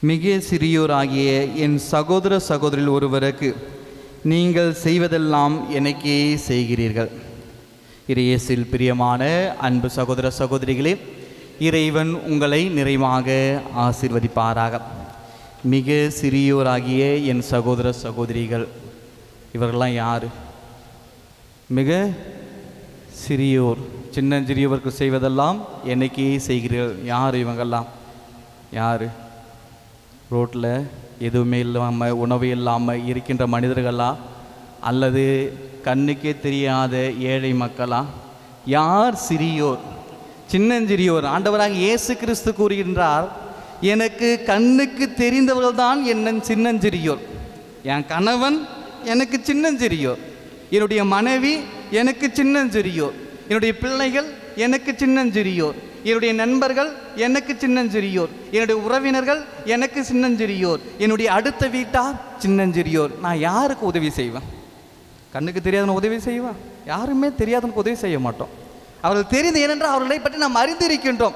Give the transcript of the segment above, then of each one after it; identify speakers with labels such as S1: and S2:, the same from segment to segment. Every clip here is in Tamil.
S1: மிக சிறியோராகிய என் சகோதர சகோதரில் ஒருவருக்கு நீங்கள் செய்வதெல்லாம் எனக்கே செய்கிறீர்கள். இறையேசில் பிரியமான அன்பு சகோதர சகோதரிகளே இறைவன் உங்களை நிறைவாக ஆசிர்வதிப்பாராக. மிக சிறியோராகிய என் சகோதர சகோதரிகள் இவர்கள்லாம் யார்? மிக சிறியோர் சின்னஞ்சிறியவருக்கு செய்வதெல்லாம் என்னைக்கே செய்கிறீர்கள். யார் இவங்கெல்லாம்? யார்? ரோட்டில் எதுவுமே இல்லாமல் உணவு இல்லாமல் இருக்கின்ற மனிதர்களா? அல்லது கண்ணுக்கே தெரியாத ஏழை மக்களா? யார் சிறியோர்? சின்னஞ்சிறியோர். ஆண்டவராக இயேசு கிறிஸ்து கூறுகின்றார் எனக்கு கண்ணுக்கு தெரிந்தவர்கள் தான் என்ன சின்னஞ்சிறியோர். என் கணவன் எனக்கு சின்னஞ்சிறியோர். என்னுடைய மனைவி எனக்கு சின்னஞ்சிறியோர். என்னுடைய பிள்ளைகள் எனக்கு சின்னஞ்சிறியோர். என்னுடைய நண்பர்கள் எனக்கு சின்னஞ்சிறியோர். என்னுடைய உறவினர்கள் எனக்கு சின்னஞ்சிறியோர். என்னுடைய அடுத்த வீட்டார் சின்னஞ்சிறியோர். நான் யாருக்கு உதவி செய்வேன்? கண்ணுக்கு தெரியாதவன் உதவி செய்வேன்? யாருமே தெரியாதவனுக்கு உதவி செய்ய மாட்டோம். அவர்கள் தெரிந்து ஏனென்றால் அவர்களை பற்றி நாம் அறிந்திருக்கின்றோம்.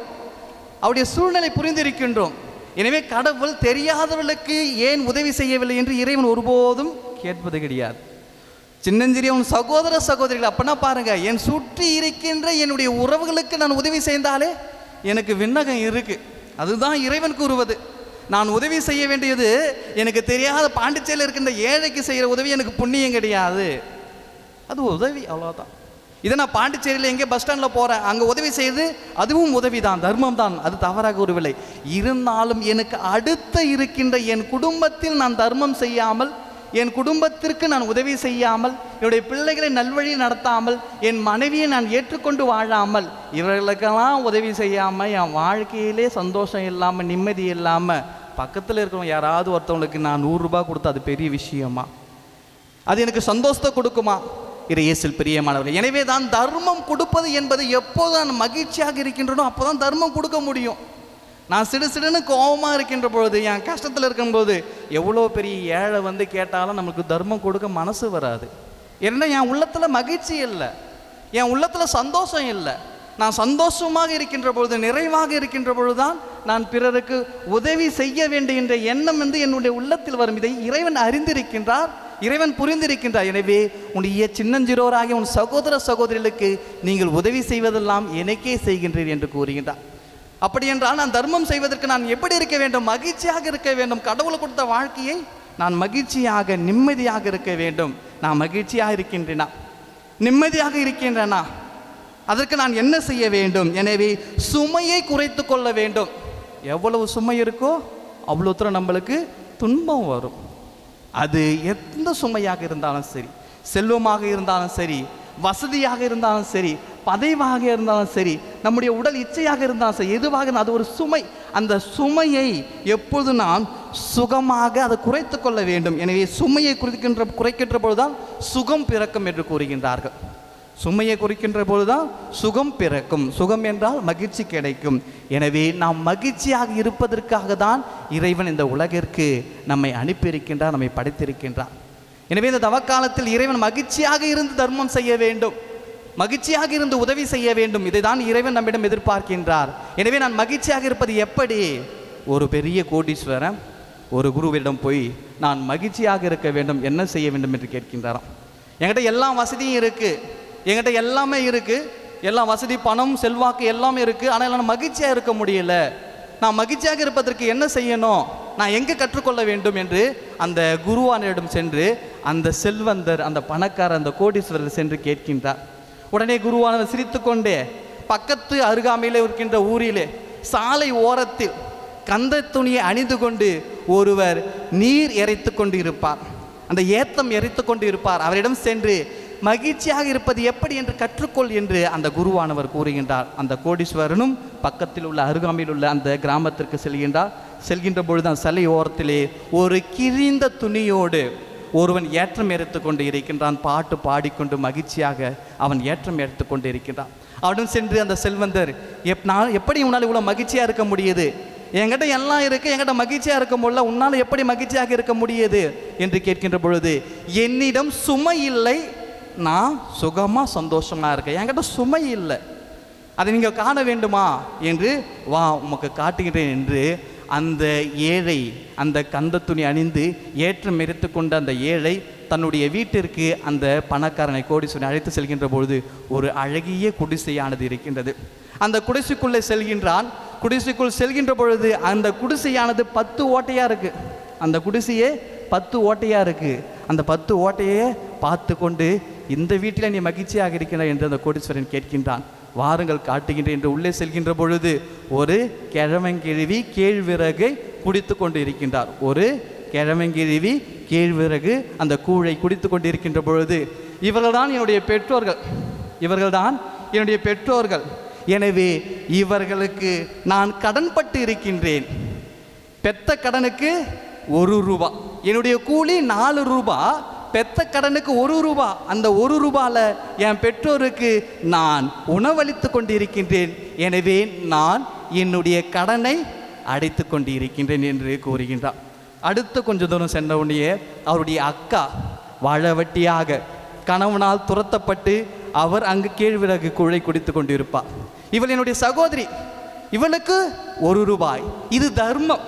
S1: அவருடைய சூழ்நிலை புரிந்திருக்கின்றோம். எனவே கடவுள் தெரியாதவர்களுக்கு ஏன் உதவி செய்யவில்லை என்று இறைவன் ஒருபோதும் கேட்பது கிடையாது. சின்னஞ்சிறிய உன் சகோதர சகோதரிகள் அப்படின்னா பாருங்கள் என் சுற்றி இருக்கின்ற என்னுடைய உறவுகளுக்கு நான் உதவி செய்தாலே எனக்கு விண்ணகம் இருக்கு. அதுதான் இறைவன் கூறுவது. நான் உதவி செய்ய வேண்டியது எனக்கு தெரியாத பாண்டிச்சேரியில் இருக்கின்ற ஏழைக்கு செய்கிற உதவி எனக்கு புண்ணியம் கிடையாது. அது உதவி அவ்வளோதான் இதை நான் பாண்டிச்சேரியில் எங்கே பஸ் ஸ்டாண்டில் போகிறேன் அங்கே உதவி செய்து அதுவும் உதவி தான் தர்மம் தான் அது தவறாக கூறவில்லை. இருந்தாலும் எனக்கு அடுத்த இருக்கின்ற என் குடும்பத்தில் நான் தர்மம் செய்யாமல் என் குடும்பத்திற்கு நான் உதவி செய்யாமல் என்னுடைய பிள்ளைகளை நல்வழி நடத்தாமல் என் மனைவியை நான் ஏற்றுக்கொண்டு வாழாமல் இவர்களுக்கெல்லாம் உதவி செய்யாமல் என் வாழ்க்கையிலே சந்தோஷம் இல்லாமல் நிம்மதி இல்லாமல் பக்கத்தில் இருக்கிறவங்க யாராவது ஒருத்தவங்களுக்கு நான் நூறுரூபா கொடுத்தா அது பெரிய விஷயமா? அது எனக்கு சந்தோஷத்தை கொடுக்குமா? இறையேசில் பிரியமானவர்கள் எனவே தான் தர்மம் கொடுப்பது என்பது எப்போது நான் மகிழ்ச்சியாக இருக்கின்றனோ அப்போ தான் தர்மம் கொடுக்க முடியும். நான் சிடு சிடுன்னு கோபமாக இருக்கின்ற பொழுது என் கஷ்டத்தில் இருக்கும்போது எவ்வளோ பெரிய ஏழை வந்து கேட்டாலும் நமக்கு தர்மம் கொடுக்க மனசு வராது. ஏன்னா என் உள்ளத்தில் மகிழ்ச்சி இல்லை. என் உள்ளத்தில் சந்தோஷம் இல்லை. நான் சந்தோஷமாக இருக்கின்ற பொழுது நிறைவாக இருக்கின்ற பொழுதுதான் நான் பிறருக்கு உதவி செய்ய வேண்டிய என்ற எண்ணம் வந்து என்னுடைய உள்ளத்தில் வரும். இதை இறைவன் அறிந்திருக்கின்றார் இறைவன் புரிந்திருக்கின்றார். எனவே உன்னுடைய சின்னஞ்சிறோராகிய உன் சகோதர சகோதரிகளுக்கு நீங்கள் உதவி செய்வதெல்லாம் எனக்கே செய்கின்றீர் என்று கூறுகின்றார். அப்படி என்றால் நான் தர்மம் செய்வதற்கு நான் எப்படி இருக்க வேண்டும்? மகிழ்ச்சியாக இருக்க வேண்டும். கடவுள் கொடுத்த வாழ்க்கையை நான் மகிழ்ச்சியாக நிம்மதியாக இருக்க வேண்டும். நான் மகிழ்ச்சியாக இருக்கின்றேனா? நிம்மதியாக இருக்கின்றேனா? அதற்கு நான் என்ன செய்ய வேண்டும்? எனவே சுமையை குறைத்து கொள்ள வேண்டும். எவ்வளவு சுமை இருக்கோ அவ்வளோ தூரம் நம்மளுக்கு துன்பம் வரும். அது எந்த சுமையாக இருந்தாலும் சரி செல்வமாக இருந்தாலும் சரி வசதியாக இருந்தாலும் சரி பதைவாக இருந்தாலும் சரி நம்முடைய உடல் இச்சையாக இருந்தாலும் சரி எதுவாக அது ஒரு சுமை. அந்த சுமையை எப்பொழுது நாம் சுகமாக அதை குறைத்து கொள்ள வேண்டும். எனவே சுமையை குறைக்கின்ற குறைக்கின்ற பொழுதுதான் சுகம் பிறக்கும் என்று கூறுகின்றார்கள். சுமையை குறிக்கின்ற பொழுதுதான் சுகம் பிறக்கும். சுகம் என்றால் மகிழ்ச்சி கிடைக்கும். எனவே நாம் மகிழ்ச்சியாக இருப்பதற்காக தான் இறைவன் இந்த உலகிற்கு நம்மை அனுப்பியிருக்கின்றார் நம்மை படைத்திருக்கின்றார். எனவே இந்த தவக்காலத்தில் இறைவன் மகிழ்ச்சியாக இருந்து தர்மம் செய்ய வேண்டும். மகிழ்ச்சியாக இருந்து உதவி செய்ய வேண்டும். இதை தான் இறைவன் நம்மிடம் எதிர்பார்க்கின்றார். எனவே நான் மகிழ்ச்சியாக இருப்பது எப்படி? ஒரு பெரிய கோடீஸ்வரன் ஒரு குருவிடம் போய் நான் மகிழ்ச்சியாக இருக்க வேண்டும் என்ன செய்ய வேண்டும் என்று கேட்கின்றாராம். என்கிட்ட எல்லா வசதியும் இருக்குது என்கிட்ட எல்லாமே இருக்குது எல்லா வசதி பணம் செல்வாக்கு எல்லாமே இருக்குது ஆனால் நான் மகிழ்ச்சியாக இருக்க முடியல. நான் மகிழ்ச்சியாக இருப்பதற்கு என்ன செய்யணும்? நான் எங்கே கற்றுக்கொள்ள வேண்டும் என்று அந்த குருவானிடம் சென்று அந்த செல்வந்தர் அந்த பணக்காரர் அந்த கோடீஸ்வரர் சென்று கேட்கின்றார். உடனே குருவானவர் சிரித்துக்கொண்டே பக்கத்து அருகாமையில் இருக்கின்ற ஊரிலே சாலை ஓரத்தில் கந்த துணியை அணிந்து கொண்டு ஒருவர் நீர் இறைத்து கொண்டு இருப்பார் அந்த ஏத்தம் எரித்து கொண்டு இருப்பார் அவரிடம் சென்று மகிழ்ச்சியாக இருப்பது எப்படி என்று கற்றுக்கொள் என்று அந்த குருவானவர் கூறுகின்றார். அந்த கோடீஸ்வரனும் பக்கத்தில் உள்ள அருகாமையில் உள்ள அந்த கிராமத்திற்கு செல்கின்றார். செல்கின்ற பொழுது அந்த சிலை ஓரத்திலே ஒரு கிழிந்த துணியோடு ஒருவன் ஏற்றம் எடுத்து கொண்டு இருக்கின்றான் பாட்டு பாடிக்கொண்டு மகிழ்ச்சியாக அவன் ஏற்றம் எடுத்து கொண்டு இருக்கின்றான். அவனுடன் சென்று அந்த செல்வந்தர் எப் நான் எப்படி உன்னால் இவ்வளோ மகிழ்ச்சியாக இருக்க முடியுது? என்கிட்ட எல்லாம் இருக்கு என்கிட்ட மகிழ்ச்சியாக இருக்க முடியல உன்னால் எப்படி மகிழ்ச்சியாக இருக்க முடியுது? என்று கேட்கின்ற பொழுது என்னிடம் சுமை இல்லை நான் சுகமாக சந்தோஷமாக இருக்கேன். என்கிட்ட சுமை இல்லை. அதை நீங்கள் காண வேண்டுமா? என்று வா உமக்கு காட்டுகிறேன் என்று அந்த ஏழை அந்த கந்த துணி அணிந்து ஏற்றம் மெரித்து கொண்ட அந்த ஏழை தன்னுடைய வீட்டிற்கு அந்த பணக்காரனை கோடீஸ்வரனை அழைத்து செல்கின்ற பொழுது ஒரு அழகிய குடிசையானது இருக்கின்றது. அந்த குடிசைக்குள்ளே செல்கின்றான். குடிசைக்குள் செல்கின்ற பொழுது அந்த குடிசையானது பத்து ஓட்டையாக இருக்குது அந்த குடிசையே பத்து ஓட்டையாக இருக்குது அந்த பத்து ஓட்டையே பார்த்து கொண்டு இந்த வீட்டில் நீ மகிழ்ச்சியாக இருக்கிறாய் என்று அந்த கோடீஸ்வரன் கேட்கின்றான். வாருங்கள் காட்டுகின்றேன் என்று உள்ளே செல்கின்ற பொழுது ஒரு கிழவங்கிழவி கேழ்விறகை குடித்து கொண்டு இருக்கின்றார் ஒரு கிழவங்கிழவி கேழ்விறகு அந்த கூழை குடித்து கொண்டு இருக்கின்ற பொழுது இவர்கள்தான் என்னுடைய பெற்றோர்கள். இவர்கள்தான் என்னுடைய பெற்றோர்கள். எனவே இவர்களுக்கு நான் கடன்பட்டு இருக்கின்றேன். பெத்த கடனுக்கு ஒரு ரூபா. என்னுடைய கூலி நாலு ரூபா. பெத்த கடனுக்கு ஒரு ரூபா அந்த ஒரு ரூபாவில் என் பெற்றோருக்கு நான் உணவளித்து கொண்டிருக்கின்றேன். எனவே நான் என்னுடைய கடனை அடைத்து கொண்டு இருக்கின்றேன் என்று கூறுகின்றார் அடுத்து கொஞ்ச தூரம் சென்ற அவருடைய அக்கா வாழவட்டியாக கணவனால் துரத்தப்பட்டு அவர் அங்கு கேழ்விறகு குழை குடித்து கொண்டிருப்பார். இவள் என்னுடைய சகோதரி இவளுக்கு ஒரு ரூபாய். இது தர்மம்.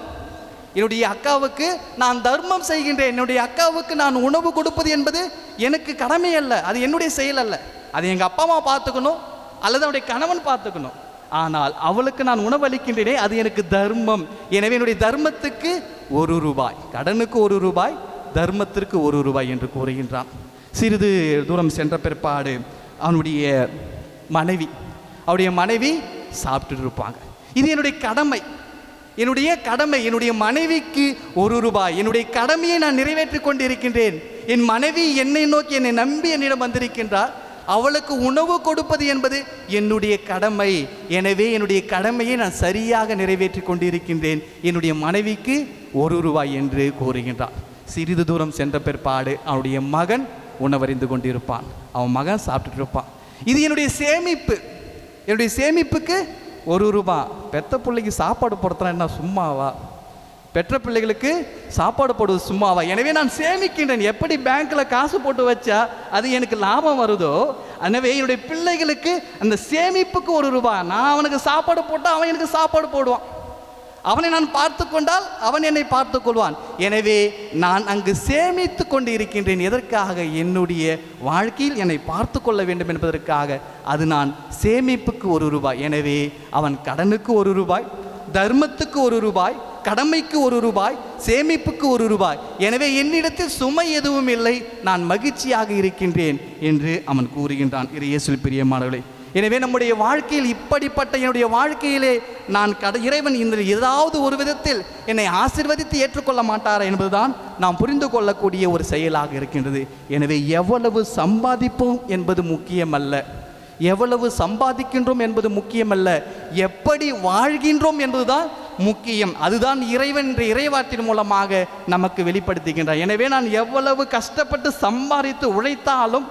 S1: என்னுடைய அக்காவுக்கு நான் தர்மம் செய்கின்றேன். என்னுடைய அக்காவுக்கு நான் உணவு கொடுப்பது என்பது எனக்கு கடமை அல்ல. அது என்னுடைய செயல் அல்ல. அது எங்கள் அப்பா அம்மா பார்த்துக்கணும். அல்லது அவனுடைய கணவன் பார்த்துக்கணும். ஆனால் அவளுக்கு நான் உணவளிக்கின்றேனே அது எனக்கு தர்மம். எனவே என்னுடைய தர்மத்துக்கு ஒரு ரூபாய் கடனுக்கு ஒரு ரூபாய் தர்மத்திற்கு ஒரு ரூபாய் என்று கூறுகின்றான். சிறிது தூரம் சென்ற பிற்பாடு அவனுடைய மனைவி அவருடைய மனைவி சாப்பிட்டுட்டு இருப்பாங்க. இது என்னுடைய கடமை. என்னுடைய கடமை என்னுடைய மனைவிக்கு ஒரு ரூபாய். என்னுடைய கடமையை நான் நிறைவேற்றி கொண்டிருக்கின்றேன். என் மனைவி என்னை நோக்கி என்னை நம்பி என்னிடம் வந்திருக்கின்றார். அவளுக்கு உணவு கொடுப்பது என்பது என்னுடைய கடமை. எனவே என்னுடைய கடமையை நான் சரியாக நிறைவேற்றி கொண்டிருக்கின்றேன். என்னுடைய மனைவிக்கு ஒரு ரூபாய் என்று கூறுகின்றான் சிறிது தூரம் சென்ற பிற்பாடு அவனுடைய மகன் உணவறிந்து கொண்டிருப்பான். அவன் மகன் சாப்பிட்டுட்டு இருப்பான். இது என்னுடைய சேமிப்பு. என்னுடைய சேமிப்புக்கு ஒரு ரூபா. பெத்த பிள்ளைக்கு சாப்பாடு போடுறதுனா என்ன சும்மாவா? பெற்ற பிள்ளைகளுக்கு சாப்பாடு போடுவது சும்மாவா? எனவே நான் சேமிக்கின்றேன். எப்படி பேங்க்கில் காசு போட்டு வச்சா அது எனக்கு லாபம் வருதோ? எனவே என்னுடைய பிள்ளைகளுக்கு அந்த சேமிப்புக்கு ஒரு ரூபா. நான் அவனுக்கு சாப்பாடு போட்டால் அவன் எனக்கு சாப்பாடு போடுவான். அவனை நான் பார்த்து கொண்டால் அவன் என்னை பார்த்து கொள்வான். எனவே நான் அங்கு சேமித்து கொண்டு இருக்கின்றேன் எதற்காக? என்னுடைய வாழ்க்கையில் என்னை பார்த்து கொள்ள வேண்டும் என்பதற்காக. அது நான் சேமிப்புக்கு ஒரு ரூபாய். எனவே அவன் கடனுக்கு ஒரு ரூபாய் தர்மத்துக்கு ஒரு ரூபாய் கடமைக்கு ஒரு ரூபாய் சேமிப்புக்கு ஒரு ரூபாய். எனவே என்னிடத்தில் சுமை எதுவும் இல்லை. நான் மகிழ்ச்சியாக இருக்கின்றேன் என்று அவன் கூறுகின்றான். இரு இயேசுவில் பிரியமானவர்களே எனவே நம்முடைய வாழ்க்கையில் இப்படிப்பட்ட என்னுடைய வாழ்க்கையிலே நான் கட இறைவன் இந்த ஏதாவது ஒரு விதத்தில் என்னை ஆசிர்வதித்து ஏற்றுக்கொள்ள மாட்டாரா என்பதுதான் நாம் புரிந்து கொள்ளக்கூடிய ஒரு செயலாக இருக்கின்றது. எனவே எவ்வளவு சம்பாதிப்போம் என்பது முக்கியமல்ல. எவ்வளவு சம்பாதிக்கின்றோம் என்பது முக்கியமல்ல. எப்படி வாழ்கின்றோம் என்பதுதான் முக்கியம். அதுதான் இறைவன் என்ற இறைவாற்றின் மூலமாக நமக்கு வெளிப்படுத்துகின்றார். எனவே நான் எவ்வளவு கஷ்டப்பட்டு சம்பாதித்து உழைத்தாலும்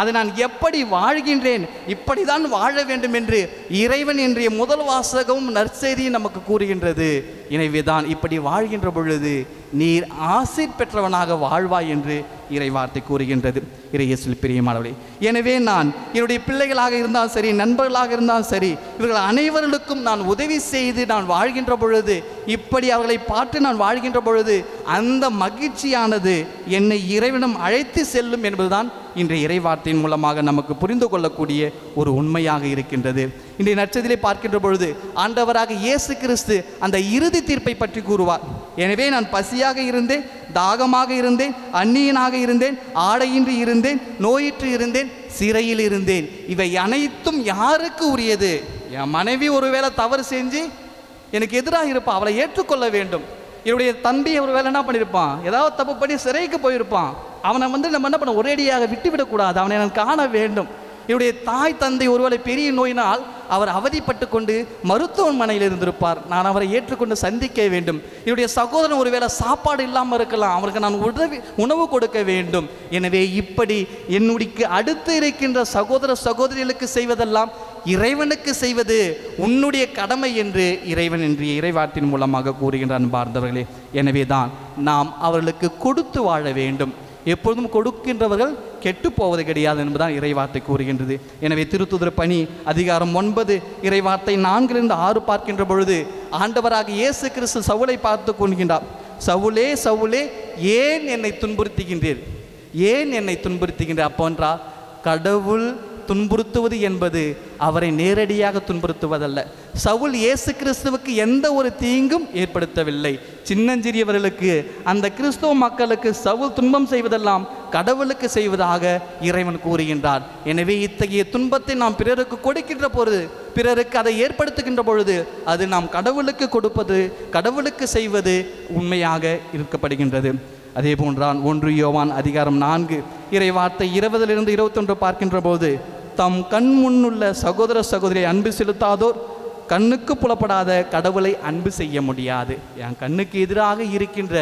S1: அதை நான் எப்படி வாழ்கின்றேன்? இப்படிதான் வாழ வேண்டும் என்று இறைவன் இன்றைய முதல் வாசகமும் நற்செய்தியும் நமக்கு கூறுகின்றது. எனவே தான் இப்படி வாழ்கின்ற பொழுது நீர் ஆசை பெற்றவனாக வாழ்வாய் என்று இறைவார்த்தை கூறுகின்றது. இறையேசில் பிரியமானவளை எனவே நான் என்னுடைய பிள்ளைகளாக இருந்தாலும் சரி நண்பர்களாக இருந்தாலும் சரி இவர்கள் அனைவர்களுக்கும் நான் உதவி செய்து நான் வாழ்கின்ற பொழுது இப்படி அவர்களை பார்த்து நான் வாழ்கின்ற பொழுது அந்த மகிழ்ச்சியானது என்னை இறைவனம் அழைத்து செல்லும் என்பதுதான் இன்றைய இறைவார்த்தையின் மூலமாக நமக்கு புரிந்து கொள்ளக்கூடிய ஒரு உண்மையாக இருக்கின்றது. இன்றைய நட்சத்திலே பார்க்கின்ற பொழுது ஆண்டவராக இயேசு கிறிஸ்து அந்த இறுதி தீர்ப்பை பற்றி கூறுவார். எனவே நான் பசியாக இருந்தேன் தாகமாக இருந்தேன் அந்நியனாக இருந்தேன் ஆடையின்றி இருந்தேன் நோயிற்று இருந்தேன் சிறையில் இருந்தேன். இவை அனைத்தும் யாருக்கு உரியது? என் மனைவி ஒருவேளை தவறு செஞ்சு எனக்கு எதிராக இருப்பா அவளை ஏற்றுக்கொள்ள வேண்டும். என்னுடைய தம்பி ஒரு வேலை என்ன பண்ணியிருப்பான் ஏதாவது தப்பு பண்ணி சிறைக்கு போயிருப்பான். அவனை வந்து நம்ம என்ன பண்ண ஒரேடியாக விட்டுவிடக்கூடாது. அவனை நான் காண வேண்டும். என்னுடைய தாய் தந்தை ஒருவேளை பெரிய நோயினால் அவர் அவதிப்பட்டு கொண்டு மருத்துவமனையில் இருந்திருப்பார். நான் அவரை ஏற்றுக்கொண்டு சந்திக்க வேண்டும். என்னுடைய சகோதரன் ஒருவேளை சாப்பாடு இல்லாமல் இருக்கலாம். அவருக்கு நான் உதவி உணவு கொடுக்க வேண்டும். எனவே இப்படி என்னுடைய அடுத்து இருக்கின்ற சகோதர சகோதரிகளுக்கு செய்வதெல்லாம் இறைவனுக்கு செய்வது உன்னுடைய கடமை என்று இறைவன் என்று இறைவாட்டின் மூலமாக கூறுகின்றான் பார்ந்தவர்களே எனவே தான் நாம் அவர்களுக்கு கொடுத்து வாழ வேண்டும். எப்பொழுதும் கொடுக்கின்றவர்கள் கெட்டு போவது கிடையாது என்பதுதான் இறைவார்த்தை கூறுகின்றது. எனவே திருத்துதர் பணி அதிகாரம் ஒன்பது இறைவார்த்தை நான்கிலிருந்து ஆறு பார்க்கின்ற பொழுது ஆண்டவராக இயேசு கிறிஸ்து சவுளை பார்த்து கொள்கின்றார். சவுளே சவுளே ஏன் என்னை துன்புறுத்துகின்றீர்? ஏன் என்னை துன்புறுத்துகின்ற அப்போன்றா? கடவுள் துன்புறுத்துவது என்பது அவரை நேரடியாக துன்புறுத்துவதல்ல. சவுல் இயேசு கிறிஸ்துவுக்கு எந்த ஒரு தீங்கும் ஏற்படுத்தவில்லை. சின்னஞ்சிறியவர்களுக்கு அந்த கிறிஸ்துவ மக்களுக்கு சவுல் துன்பம் செய்வதெல்லாம் கடவுளுக்கு செய்வதாக இறைவன் கூறுகின்றார். எனவே இத்தகைய துன்பத்தை நாம் பிறருக்கு கொடுக்கின்ற பொழுது பிறருக்கு அதை ஏற்படுத்துகின்ற பொழுது அது நாம் கடவுளுக்கு கொடுப்பது கடவுளுக்கு செய்வது உண்மையாக இருக்கப்படுகின்றது. அதே போன்றான் ஒன்று யோவான் அதிகாரம் நான்கு. இறை வார்த்தை இருபதிலிருந்து இருபத்தொன்று பார்க்கின்ற போது தம் கண் முன்னுள்ள சகோதர சகோதரியை அன்பு செலுத்தாதோர் கண்ணுக்கு புலப்படாத கடவுளை அன்பு செய்ய முடியாது. என் கண்ணுக்கு எதிராக இருக்கின்ற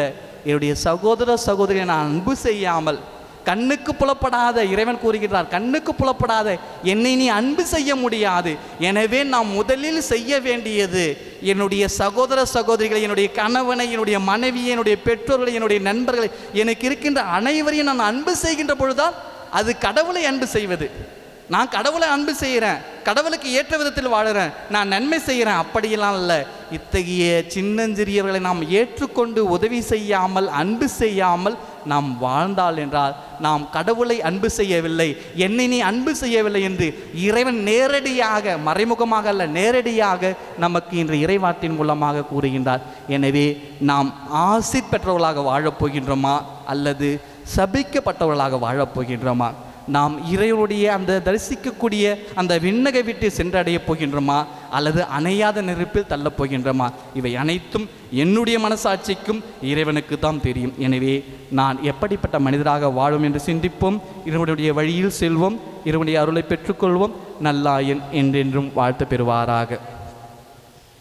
S1: என்னுடைய சகோதர சகோதரியை நான் அன்பு செய்யாமல் கண்ணுக்கு புலப்படாத இறைவன் கூறுகிறார் கண்ணுக்கு புலப்படாத என்னை நீ அன்பு செய்ய முடியாது. எனவே நாம் முதலில் செய்ய வேண்டியது என்னுடைய சகோதர சகோதரிகளை என்னுடைய கணவனை என்னுடைய மனைவியை என்னுடைய பெற்றோர்களை என்னுடைய நண்பர்களை எனக்கு இருக்கின்ற அனைவரையும் நான் அன்பு செய்கின்ற பொழுதால் அது கடவுளை அன்பு செய்வது. நான் கடவுளை அன்பு செய்கிறேன் கடவுளுக்கு ஏற்ற விதத்தில் வாழுறேன் நான் நன்மை செய்கிறேன் அப்படியெல்லாம் இல்லை. இத்தகைய சின்னஞ்சிறியவர்களை நாம் ஏற்றுக்கொண்டு உதவி செய்யாமல் அன்பு செய்யாமல் நாம் வாழ்ந்தால் என்றால் நாம் கடவுளை அன்பு செய்யவில்லை. என்னை நீ அன்பு செய்யவில்லை என்று இறைவன் நேரடியாக மறைமுகமாக அல்ல நேரடியாக நமக்கு இன்று இறைவாட்டின் மூலமாக கூறுகின்றார். எனவே நாம் ஆசிர் பெற்றவர்களாக வாழப் போகின்றோமா அல்லது சபிக்கப்பட்டவர்களாக வாழப் போகின்றோமா? நாம் இறைவனுடைய அந்த தரிசிக்கக்கூடிய அந்த விண்ணகை விட்டு சென்றடையப் போகின்றோமா? அல்லது அணையாத நெருப்பில் தள்ளப் போகின்றோமா? இவை அனைத்தும் என்னுடைய மனசாட்சிக்கும் இறைவனுக்கு தான் தெரியும். எனவே நான் எப்படிப்பட்ட மனிதராக வாழும் என்று சிந்திப்போம். இறைவனுடைய வழியில் செல்வோம். இறைவனுடைய அருளை பெற்றுக்கொள்வோம். நல்லாயன் என்றென்றும் வாழ்த்து பெறுவாராக.